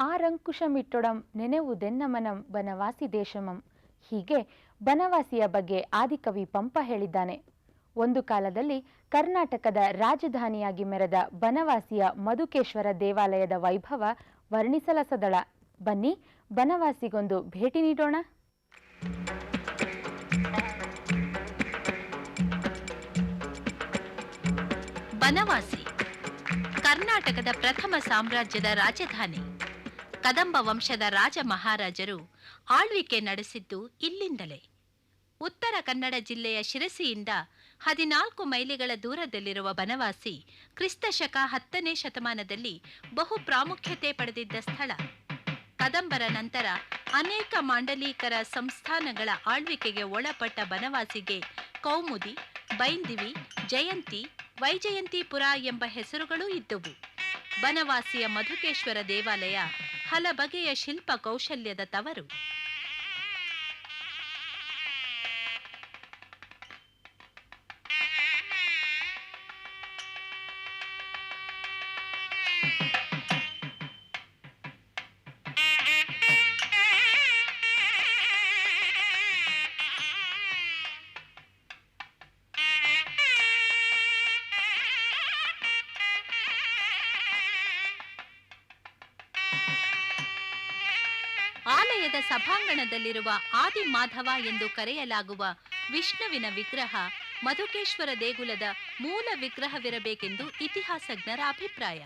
ಆರಂಕುಶಮಿಟ್ಟೊಡಂ ನೆನೆವುದೆನ್ನಮನಂ ಬನವಾಸಿ ದೇಶಮಂ. ಹೀಗೆ ಬನವಾಸಿಯ ಬಗ್ಗೆ ಆದಿಕವಿ ಪಂಪ ಹೇಳಿದ್ದಾನೆ. ಒಂದು ಕಾಲದಲ್ಲಿ ಕರ್ನಾಟಕದ ರಾಜಧಾನಿಯಾಗಿ ಮೆರೆದ ಬನವಾಸಿಯ ಮಧುಕೇಶ್ವರ ದೇವಾಲಯದ ವೈಭವ ವರ್ಣಿಸಲಸದಳ. ಬನ್ನಿ ಬನವಾಸಿಗೊಂದು ಭೇಟಿ ನೀಡೋಣ. ಬನವಾಸಿ ಕರ್ನಾಟಕದ ಪ್ರಥಮ ಸಾಮ್ರಾಜ್ಯದ ರಾಜಧಾನಿ. ಕದಂಬ ವಂಶದ ರಾಜ ಮಹಾರಾಜರು ಆಳ್ವಿಕೆ ನಡೆಸಿದ್ದು ಇಲ್ಲಿಂದಲೇ. ಉತ್ತರ ಕನ್ನಡ ಜಿಲ್ಲೆಯ ಶಿರಸಿಯಿಂದ ಹದಿನಾಲ್ಕು ಮೈಲಿಗಳ ದೂರದಲ್ಲಿರುವ ಬನವಾಸಿ ಕ್ರಿಸ್ತಶಕ ಹತ್ತನೇ ಶತಮಾನದಲ್ಲಿ ಬಹು ಪ್ರಾಮುಖ್ಯತೆ ಪಡೆದಿದ್ದ ಸ್ಥಳ. ಕದಂಬರ ನಂತರ ಅನೇಕ ಮಾಂಡಲೀಕರ ಸಂಸ್ಥಾನಗಳ ಆಳ್ವಿಕೆಗೆ ಒಳಪಟ್ಟ ಬನವಾಸಿಗೆ ಕೌಮುದಿ, ಬೈಂದಿವಿ, ಜಯಂತಿ, ವೈಜಯಂತಿಪುರ ಎಂಬ ಹೆಸರುಗಳೂ ಇದ್ದವು. ಬನವಾಸಿಯ ಮಧುಕೇಶ್ವರ ದೇವಾಲಯ ಹಲಬಗೆಯ ಶಿಲ್ಪ ಕೌಶಲ್ಯದ ತವರು. ಆಲಯದ ಸಭಾಂಗಣದಲ್ಲಿರುವ ಆದಿ ಮಾಧವ ಎಂದು ಕರೆಯಲಾಗುವ ವಿಷ್ಣುವಿನ ವಿಗ್ರಹ ಮಧುಕೇಶ್ವರ ದೇಗುಲದ ಮೂಲ ವಿಗ್ರಹವಿರಬೇಕೆಂದು ಇತಿಹಾಸಜ್ಞರ ಅಭಿಪ್ರಾಯ.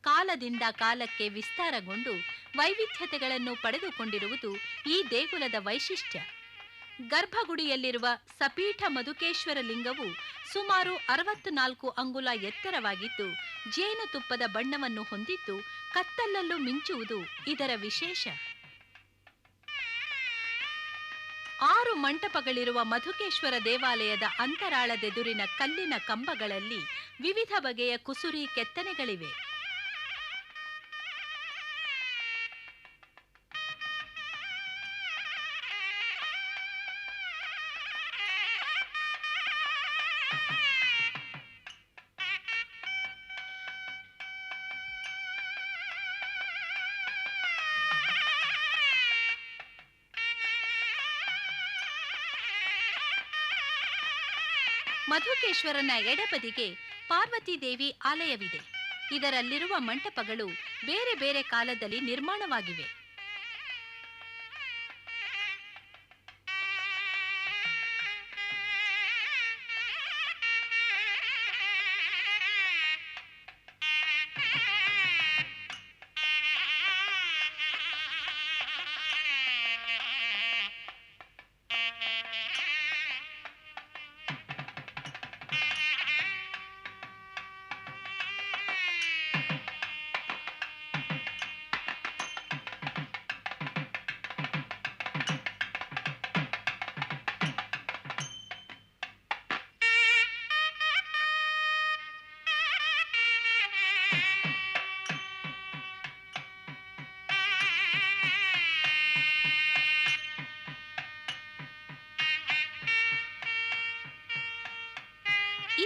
ಕಾಲದಿಂದ ಕಾಲಕ್ಕೆ ವಿಸ್ತಾರಗೊಂಡು ವೈವಿಧ್ಯತೆಗಳನ್ನು ಪಡೆದುಕೊಂಡಿರುವುದು ಈ ದೇಗುಲದ ವೈಶಿಷ್ಟ್ಯ. ಗರ್ಭಗುಡಿಯಲ್ಲಿರುವ ಸಪೀಠ ಮಧುಕೇಶ್ವರ ಲಿಂಗವು ಸುಮಾರು ಅರವತ್ನಾಲ್ಕು ಅಂಗುಲ ಎತ್ತರವಾಗಿದ್ದು, ಜೇನುತುಪ್ಪದ ಬಣ್ಣವನ್ನು ಹೊಂದಿದ್ದು ಕತ್ತಲಲ್ಲೂ ಮಿಂಚುವುದು ಇದರ ವಿಶೇಷ. ಆರು ಮಂಟಪಗಳಿರುವ ಮಧುಕೇಶ್ವರ ದೇವಾಲಯದ ಅಂತರಾಳದೆದುರಿನ ಕಲ್ಲಿನ ಕಂಬಗಳಲ್ಲಿ ವಿವಿಧ ಬಗೆಯ ಕುಸುರಿ ಕೆತ್ತನೆಗಳಿವೆ. ಮಧುಕೇಶ್ವರನ ಎಡಬದಿಗೆ ಪಾರ್ವತಿ ದೇವಿ ಆಲಯವಿದೆ. ಇದರಲ್ಲಿರುವ ಮಂಟಪಗಳು ಬೇರೆ ಬೇರೆ ಕಾಲದಲ್ಲಿ ನಿರ್ಮಾಣವಾಗಿವೆ.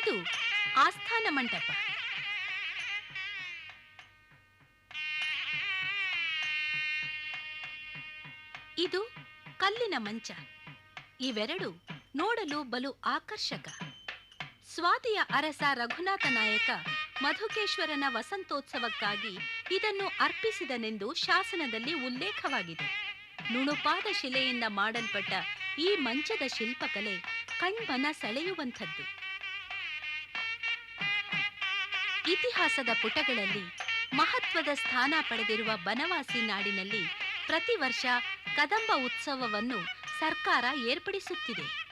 ಇದು ಆಸ್ಥಾನ ಮಂಟಪ. ಇದು ಕಲ್ಲಿನ ಮಂಚ. ಇವೆರಡು ನೋಡಲು ಬಲು ಆಕರ್ಷಕ. ಸ್ವಾತಿಯ ಅರಸ ರಘುನಾಥ ನಾಯಕ ಮಧುಕೇಶ್ವರನ ವಸಂತೋತ್ಸವಕ್ಕಾಗಿ ಇದನ್ನು ಅರ್ಪಿಸಿದನೆಂದು ಶಾಸನದಲ್ಲಿ ಉಲ್ಲೇಖವಾಗಿದೆ. ನುಣುಪಾದ ಶಿಲೆಯಿಂದ ಮಾಡಲ್ಪಟ್ಟ ಈ ಮಂಚದ ಶಿಲ್ಪಕಲೆ ಕಣ್ಮನ ಸೆಳೆಯುವಂಥದ್ದು. ಇತಿಹಾಸದ ಪುಟಗಳಲ್ಲಿ ಮಹತ್ವದ ಸ್ಥಾನ ಪಡೆದಿರುವ ಬನವಾಸಿ ನಾಡಿನಲ್ಲಿ ಪ್ರತಿ ವರ್ಷ ಕದಂಬ ಉತ್ಸವವನ್ನು ಸರ್ಕಾರ ಏರ್ಪಡಿಸುತ್ತಿದೆ.